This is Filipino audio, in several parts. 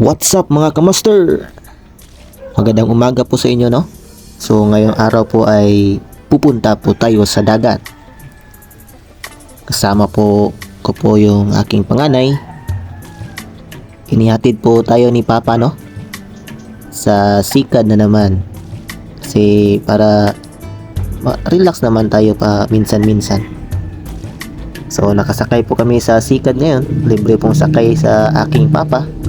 What's up mga kamaster? Magandang umaga po sa inyo no? So ngayong araw po ay pupunta po tayo sa dagat. Kasama po ko po yung aking panganay. Inihatid po tayo ni Papa no? Sa sikad na naman. Kasi para relax naman tayo pa minsan-minsan. So nakasakay po kami sa sikad ngayon. Libre pong sakay sa aking papa.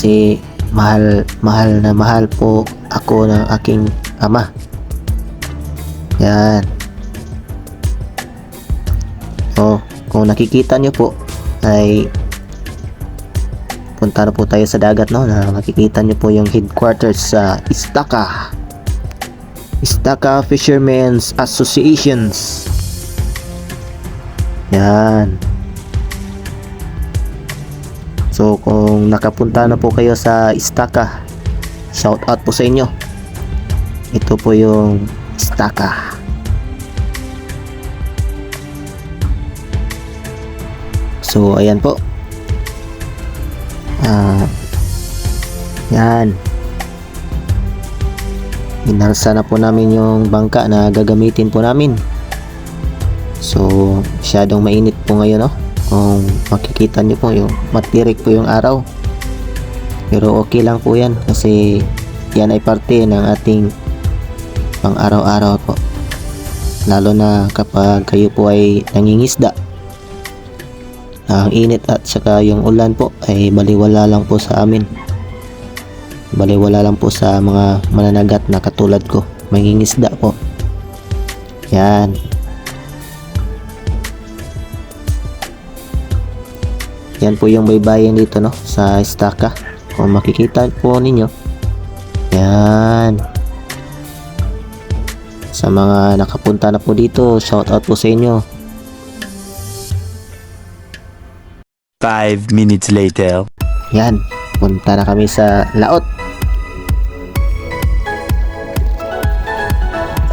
Kasi mahal mahal na mahal po ako ng aking ama. Yan. So, kung nakikita nyo po ay punta na po tayo sa dagat no na makikita nyo po yung headquarters sa Istaka Istaka Fishermen's Associations yan so kung nakapunta na po kayo sa Istaka shout out po sa inyo ito po yung Istaka so ayan po Ah, yan. Inarsa na po namin yung bangka na gagamitin po namin. So, masyadong mainit po ngayon, no? Kung makikita niyo po yung matirik po yung araw. Pero okay lang po yan kasi yan ay parte ng ating pang araw-araw po. Lalo na kapag kayo po ay nangingisda. Ang init at saka yung ulan po ay baliwala lang po sa amin. Baliwala lang po sa mga mananagat na katulad ko. Mangingisda po. Yan yan po yung baybayin dito no sa estaka kung makikita po ninyo yan sa mga nakapunta na po dito shout out po sa inyo Five minutes later. Yan, punta na kami sa laot.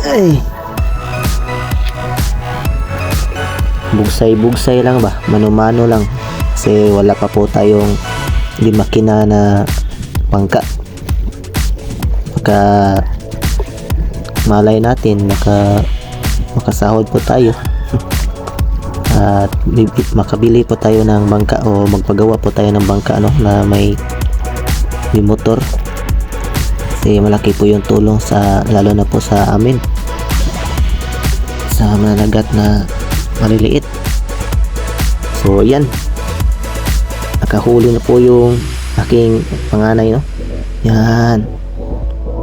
Ay. Bugsay-bugsay lang ba? Mano-mano lang. Kasi wala pa po tayong di makina na bangka. Pagka malay natin, maka makasahod po tayo. At makabili po tayo ng bangka o magpagawa po tayo ng bangka ano, na may, may motor. Kasi malaki po yung tulong sa lalo na po sa amin. Sa mananagat na maliliit. So yan. Nakahuli na po yung aking panganay no. Yan.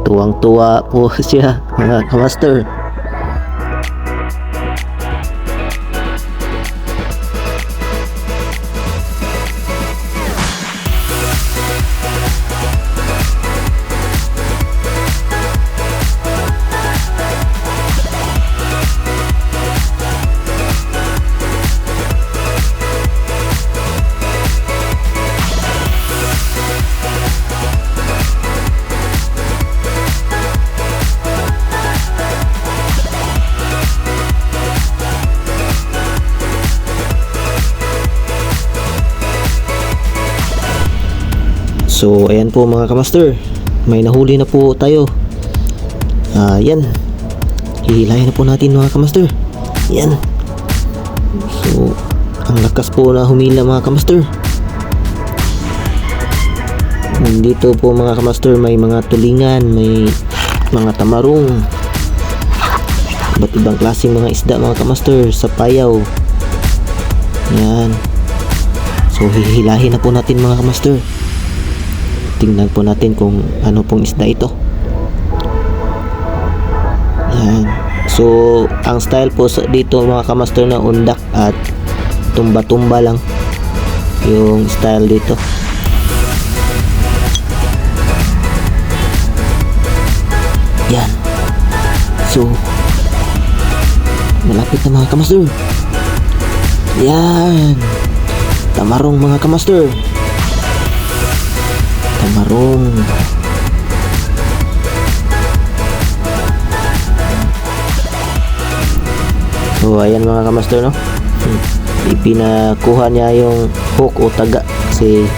Tuwang-tuwa po siya mga kamaster. So, ayan po mga kamaster. May nahuli na po tayo. Ah, yan. Hihilahin na po natin mga kamaster. Yan. So, ang lakas po na humila mga kamaster. Dito po mga kamaster may mga tulingan, may mga tamarong. Iba't ibang klaseng mga isda mga kamaster sa payaw. Yan. So, hihilahin na po natin mga kamaster tingnan po natin kung ano pong isda ito. Yan so ang style po dito mga kamaster na undak at tumba tumba lang yung style dito. Yan. So malapit na mga kamaster. Yan. Tamarong mga kamaster tamarong so ayan mga kamaster no? Hmm. ipinakuha niya yung hook o taga kasi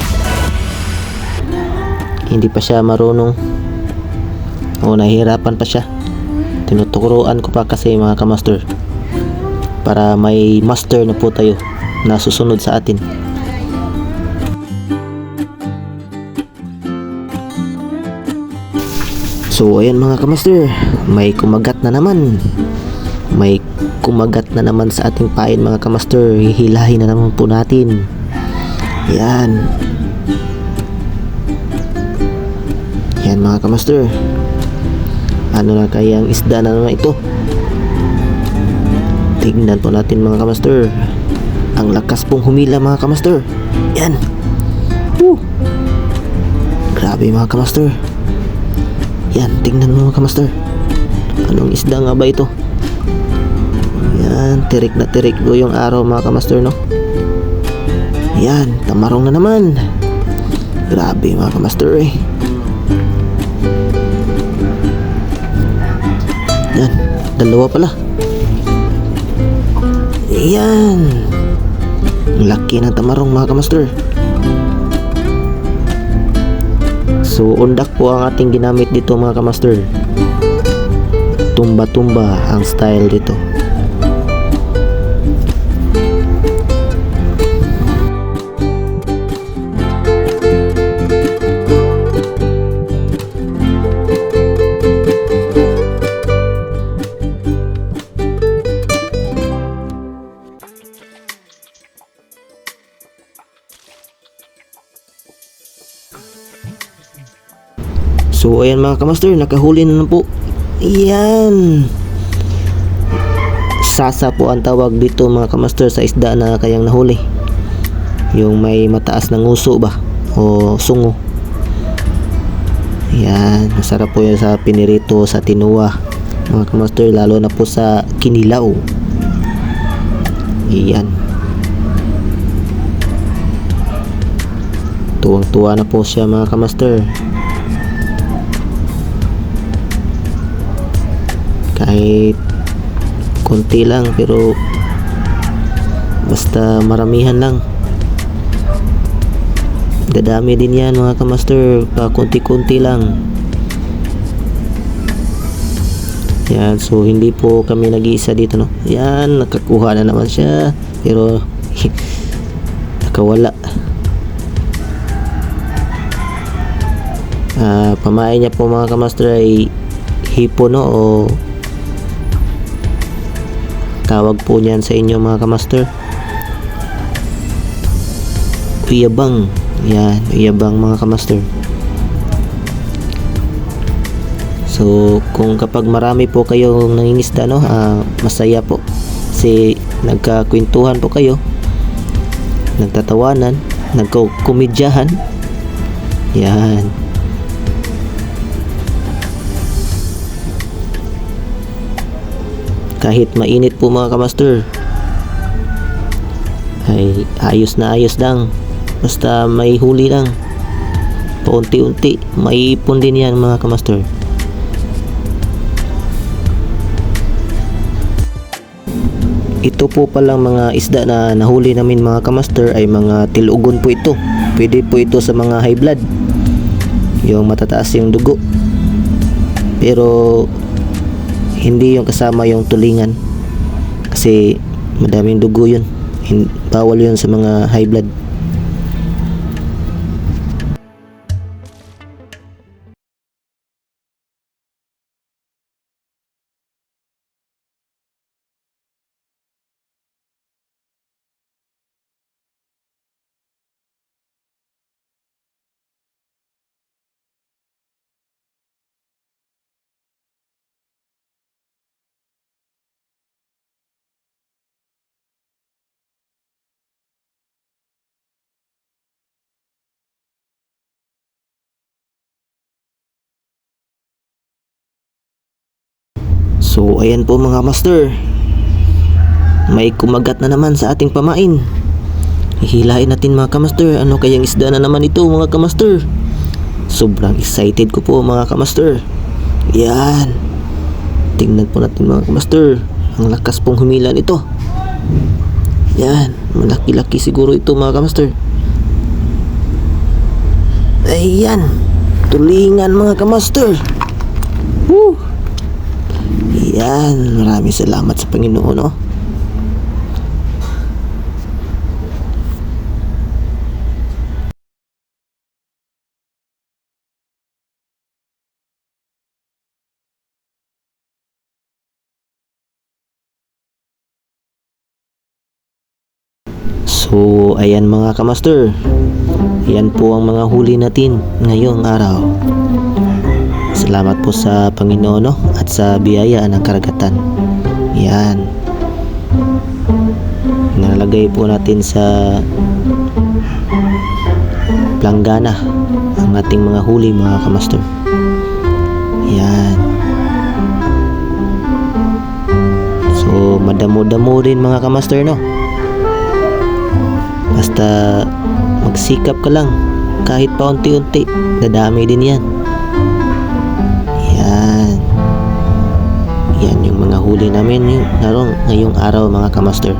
hindi pa siya marunong o nahihirapan pa siya. Tinutukuruan ko pa kasi mga kamaster para may master na po tayo na susunod sa atin So ayan mga kamaster, may kumagat na naman. May kumagat na naman sa ating pain mga kamaster. Hihilahin na naman po natin. Yan. Yan mga kamaster. Ano na kaya ang isda na naman ito? Tignan po natin mga kamaster. Ang lakas pong humila mga kamaster. Yan. Woo. Grabe mga kamaster. Tingnan mo mga kamaster. Anong isda nga ba ito? Yan, tirik na tirik po yung araw mga kamaster, no? Yan, tamarong na naman. Grabe mga kamaster eh. Yan, dalawa pala. Yan. Laki ng tamarong mga kamaster. So, undak po ang ating ginamit dito mga kamaster. Tumba-tumba ang style dito. So ayan mga kamaster, nakahuli na, na po. Yan. Sasa po ang tawag dito mga kamaster sa isda na kayang nahuli. Yung may mataas na nguso ba? O sungo. Yan. Masarap po yan sa pinirito, sa tinuwa. Mga kamaster, lalo na po sa kinilaw. Yan. Tuwang-tuwa na po siya mga kamaster. Kahit konti lang pero basta maramihan lang. Dadami din yan mga kamaster. Pa konti-konti lang. Yan so hindi po kami nag-iisa dito no? Yan nakakuha na naman siya pero nakawala. Ah, pamain niya po mga kamaster ay hipo no? O tawag po niyan sa inyo mga kamaster. Uyabang yan uyabang mga kamaster. So kung kapag marami po kayong nangingisda no ah, masaya po. Kasi nagkakwentuhan po kayo nagtatawanan nagkukumidyahan. Yan kahit mainit po mga kamaster. Ay ayos na ayos lang. Basta may huli lang. Paunti-unti maiipon din yan mga kamaster. Ito po palang mga isda na nahuli namin mga kamaster ay mga tilugon po ito. Pwede po ito sa mga high blood. Yung matataas yung dugo. Pero hindi yung kasama yung tulingan. Kasi madaming dugo yun. Bawal yun sa mga high blood So ayan po mga master. May kumagat na naman sa ating pamain. Hihilain natin mga kamaster. Ano kayang isda na naman ito mga kamaster? Sobrang excited ko po mga kamaster. Yan. Tingnan po natin mga kamaster. Ang lakas pong humila nito. Yan. Malaki-laki siguro ito mga kamaster. Ayan. tulingan mga kamaster. Woo! Yan, maraming salamat sa Panginoon, no? So, ayan mga kamaster. Yan po ang mga huli natin ngayong araw. Salamat po sa Panginoon no? at sa biyaya ng karagatan. Yan. Nalagay po natin sa planggana ang ating mga huli mga kamaster. Yan. So, madamo-damo rin mga kamaster no? Basta magsikap ka lang kahit paunti-unti dadami din yan yan. Yan yung mga huli namin yung narong ngayong araw mga kamaster